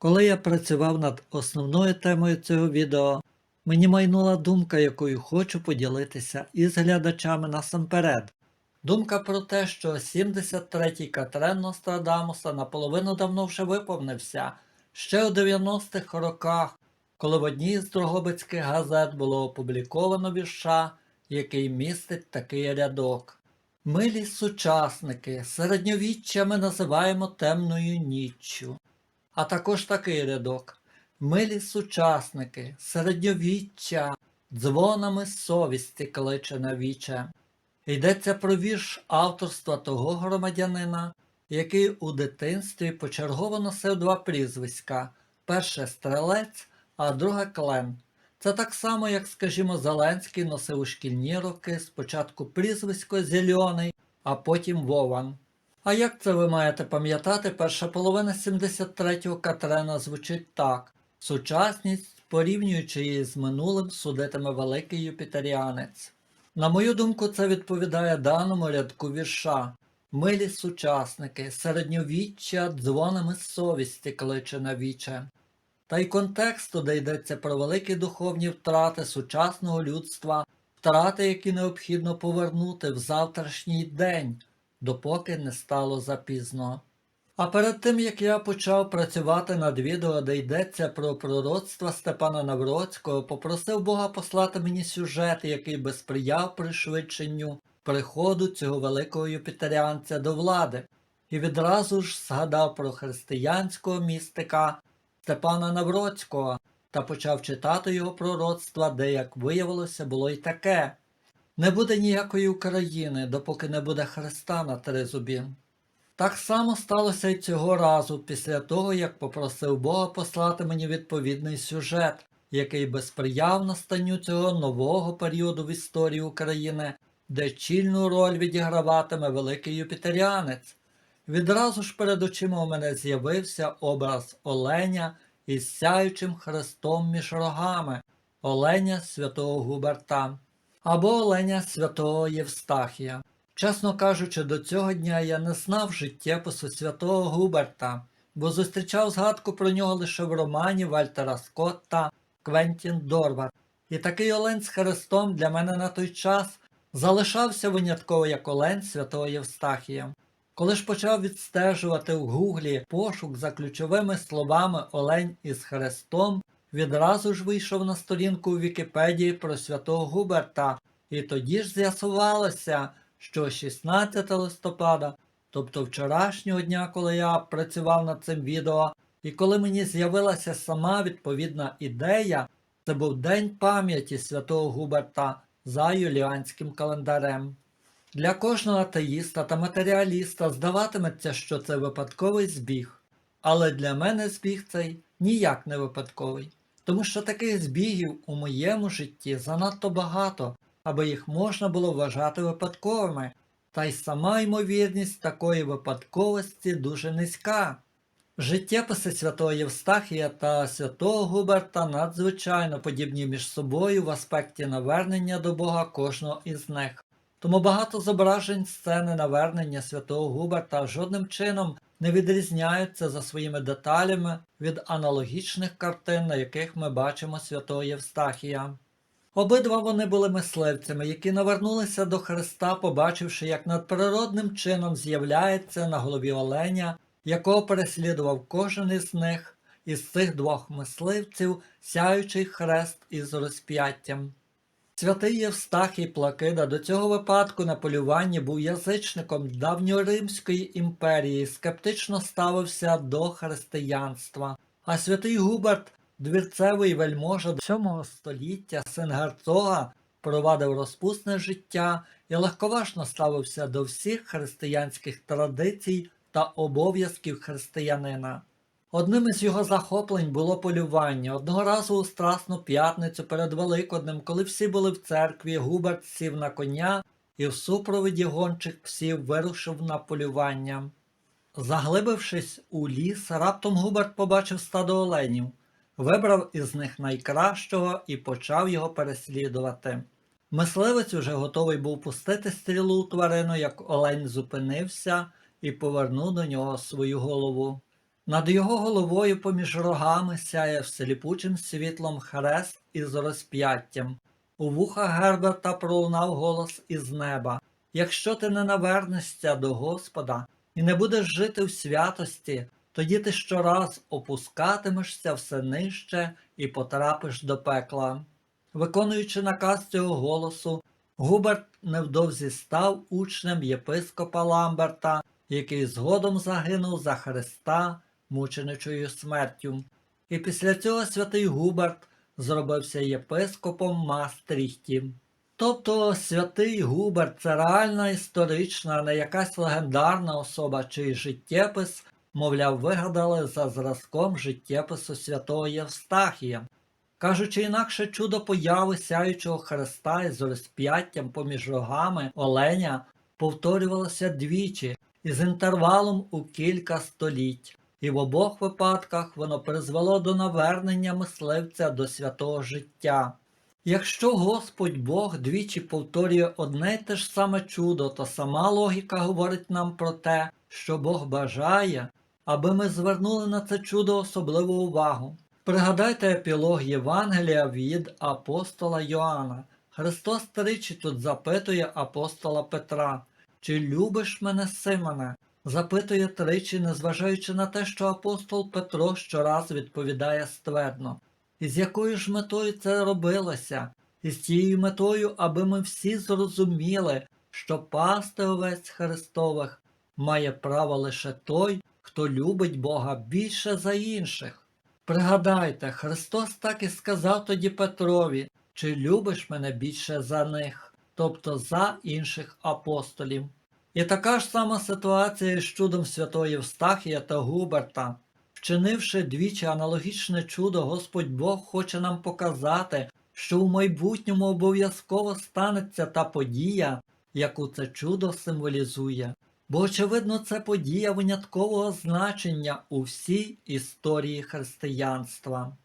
Коли я працював над основною темою цього відео, мені майнула думка, якою хочу поділитися із глядачами насамперед. Думка про те, що 73-й Катрен Нострадамуса наполовину давно вже виповнився, ще у 90-х роках, коли в одній з Дрогобицьких газет було опубліковано вірша, який містить такий рядок. Милі сучасники, середньовіччя ми називаємо темною ніччю. А також такий рядок. Милі сучасники, середньовіччя, дзвонами совісті кличе на віче. Йдеться про вірш авторства того громадянина, який у дитинстві почергово носив два прізвиська: перше стрелець, а друге клен. Це так само, як, скажімо, Зеленський носив у шкільні роки спочатку прізвисько Зельоний, а потім Вован. А як це ви маєте пам'ятати, перша половина 73-го Катрена звучить так: сучасність, порівнюючи її з минулим, судитиме великий юпітеріанець. На мою думку, це відповідає даному рядку вірша. Милі сучасники, середньовіччя дзвонами совісті кличе на віче. Та й контексту, де йдеться про великі духовні втрати сучасного людства, втрати, які необхідно повернути в завтрашній день, допоки не стало запізно. А перед тим як я почав працювати над відео, де йдеться про пророцтва Степана Навроцького, попросив Бога послати мені сюжет, який би сприяв пришвидшенню приходу цього великого юпітеріанця до влади, і відразу ж згадав про християнського містика Степана Навроцького та почав читати його пророцтва, де, як виявилося, було й таке. Не буде ніякої України, допоки не буде Христа на тризубі. Так само сталося й цього разу, після того, як попросив Бога послати мені відповідний сюжет, який би сприяв настанню цього нового періоду в історії України, де чільну роль відіграватиме великий юпітеріанець. Відразу ж перед очима у мене з'явився образ Оленя із сяючим хрестом між рогами, Оленя святого Губерта або Оленя святого Євстахія. Чесно кажучи, до цього дня я не знав життєпису святого Губерта, бо зустрічав згадку про нього лише в романі Вальтера Скотта Квентін Дорвар. І такий Олень з хрестом для мене на той час залишався винятково як Олень святого Євстахія. Коли ж почав відстежувати в гуглі пошук за ключовими словами Олень із хрестом, відразу ж вийшов на сторінку у Вікіпедії про святого Губерта, і тоді ж з'ясувалося, що 16 листопада, тобто вчорашнього дня, коли я працював над цим відео, і коли мені з'явилася сама відповідна ідея, це був День пам'яті святого Губерта за юліанським календарем. Для кожного атеїста та матеріаліста здаватиметься, що це випадковий збіг, але для мене збіг цей ніяк не випадковий, тому що таких збігів у моєму житті занадто багато, аби їх можна було вважати випадковими, та й сама ймовірність такої випадковості дуже низька. Життєписи святого Євстахія та святого Губерта надзвичайно подібні між собою в аспекті навернення до Бога кожного із них. Тому багато зображень сцени навернення святого Губерта жодним чином не відрізняються за своїми деталями від аналогічних картин, на яких ми бачимо святого Євстахія. Обидва вони були мисливцями, які навернулися до Христа, побачивши, як надприродним чином з'являється на голові оленя, якого переслідував кожен із них, із цих двох мисливців, сяючий хрест із розп'яттям. Святий Євстахій Плакида до цього випадку на полюванні був язичником давньоримської імперії, скептично ставився до християнства, а святий Губерт, двірцевий вельможа 7 століття, син герцога, провадив розпусне життя і легковажно ставився до всіх християнських традицій та обов'язків християнина. Одним із його захоплень було полювання. Одного разу у Страсну п'ятницю перед Великоднем, коли всі були в церкві, Губерт сів на коня і в супроводі гончих псів вирушив на полювання. Заглибившись у ліс, раптом Губерт побачив стадо оленів, вибрав із них найкращого і почав його переслідувати. Мисливець уже готовий був пустити стрілу у тварину, як олень зупинився і повернув до нього свою голову. Над його головою поміж рогами сяє сліпучим світлом хрест із розп'яттям. У вуха Герберта пролунав голос із неба. Якщо ти не навернешся до Господа і не будеш жити в святості, тоді ти щораз опускатимешся все нижче і потрапиш до пекла. Виконуючи наказ цього голосу, Губерт невдовзі став учнем єпископа Ламберта, який згодом загинув за Христа мученичою смертю. І після цього святий Губерт зробився єпископом Мастріхті. Тобто святий Губерт це реальна історична, не якась легендарна особа, чий життєпис, мовляв, вигадали за зразком життєпису святого Євстахія. Кажучи інакше, чудо появи сяючого хреста із розп'яттям поміж рогами оленя повторювалося двічі із інтервалом у кілька століть, і в обох випадках воно призвело до навернення мисливця до святого життя. Якщо Господь Бог двічі повторює одне й те ж саме чудо, то сама логіка говорить нам про те, що Бог бажає, аби ми звернули на це чудо особливу увагу. Пригадайте епілог Євангелія від апостола Йоанна. Христос тричі тут запитує апостола Петра, чи любиш мене, Симоне? Запитує тричі, незважаючи на те, що апостол Петро щораз відповідає ствердно. І з якою ж метою це робилося? І з тією метою, аби ми всі зрозуміли, що пасти овець Христових має право лише той, хто любить Бога більше за інших. Пригадайте, Христос так і сказав тоді Петрові, чи любиш мене більше за них, тобто за інших апостолів. І така ж сама ситуація з чудом святого Євстахія та Губерта. Вчинивши двічі аналогічне чудо, Господь Бог хоче нам показати, що у майбутньому обов'язково станеться та подія, яку це чудо символізує. Бо, очевидно, це подія виняткового значення у всій історії християнства.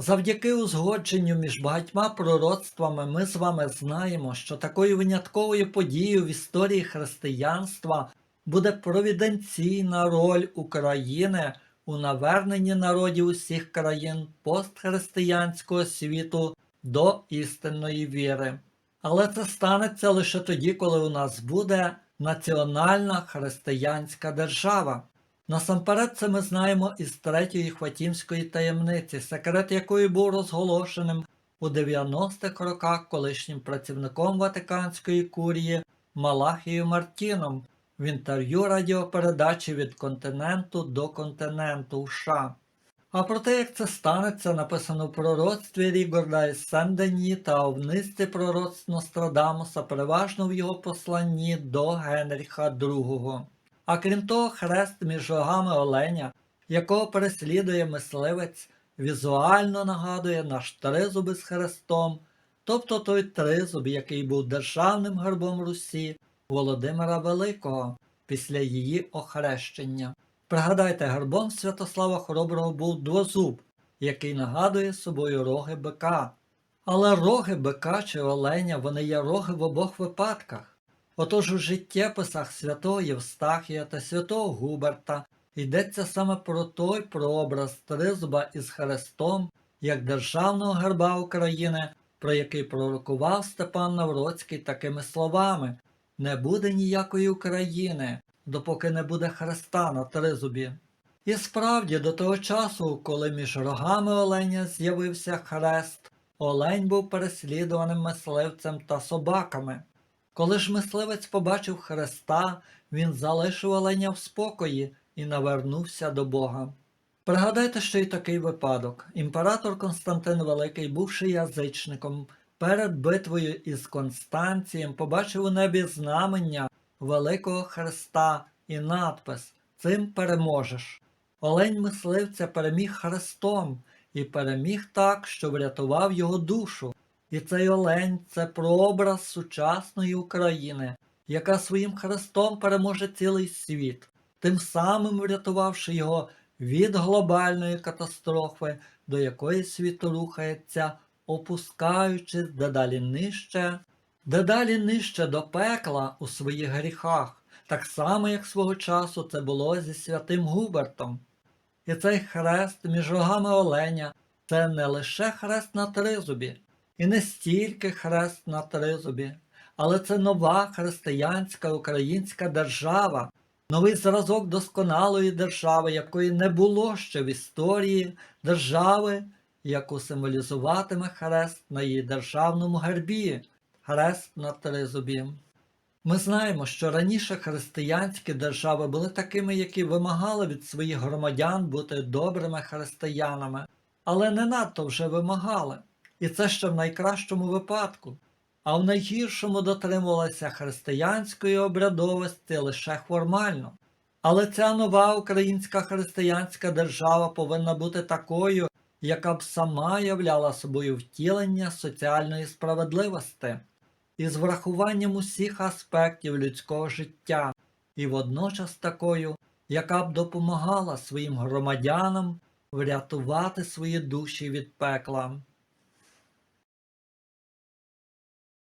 Завдяки узгодженню між багатьма пророцтвами ми з вами знаємо, що такою винятковою подією в історії християнства буде провіденційна роль України у наверненні народів усіх країн постхристиянського світу до істинної віри. Але це станеться лише тоді, коли у нас буде національна християнська держава. Насамперед це ми знаємо із третьої Хватімської таємниці, секрет якої був розголошеним у 90-х роках колишнім працівником Ватиканської курії Малахією Мартіном в інтерв'ю радіопередачі від континенту до континенту США. А про те, як це станеться, написано в пророцтві Рігорда із Сен-Дені та в низці пророцтв Нострадамуса, переважно в його посланні до Генріха II. А крім того, хрест між рогами оленя, якого переслідує мисливець, візуально нагадує наш тризуб із хрестом, тобто той тризуб, який був державним гербом Русі Володимира Великого після її охрещення. Пригадайте, гербом Святослава Хороброго був двозуб, який нагадує собою роги бика. Але роги бика чи оленя вони є роги в обох випадках. Отож у життєписах святого Євстахія та святого Губерта йдеться саме про той прообраз тризуба із хрестом як державного герба України, про який пророкував Степан Навроцький такими словами Не буде ніякої України, допоки не буде хреста на тризубі. І справді до того часу, коли між рогами оленя з'явився хрест, олень був переслідуваним мисливцем та собаками. Коли ж мисливець побачив хреста, він залишив оленя в спокої і навернувся до Бога. Пригадайте ще й такий випадок. Імператор Константин Великий, бувши язичником, перед битвою із Констанцієм побачив у небі знамення Великого Хреста і надпис Цим переможеш. Олень мисливця переміг Христом і переміг так, що врятував його душу. І цей олень це прообраз сучасної України, яка своїм хрестом переможе цілий світ, тим самим врятувавши його від глобальної катастрофи, до якої світ рухається, опускаючись дедалі нижче, дедалі нижче до пекла у своїх гріхах, так само, як свого часу це було зі святим Губертом. І цей хрест між рогами оленя це не лише хрест на тризубі, і не стільки хрест на тризубі, але це нова християнська українська держава, новий зразок досконалої держави, якої не було ще в історії держави, яку символізуватиме хрест на її державному гербі, хрест на тризубі. Ми знаємо, що раніше християнські держави були такими, які вимагали від своїх громадян бути добрими християнами, але не надто вже вимагали. І це ще в найкращому випадку. А в найгіршому дотримувалися християнської обрядовості лише формально. Але ця нова українська християнська держава повинна бути такою, яка б сама являла собою втілення соціальної справедливості із врахуванням усіх аспектів людського життя, і водночас такою, яка б допомагала своїм громадянам врятувати свої душі від пекла.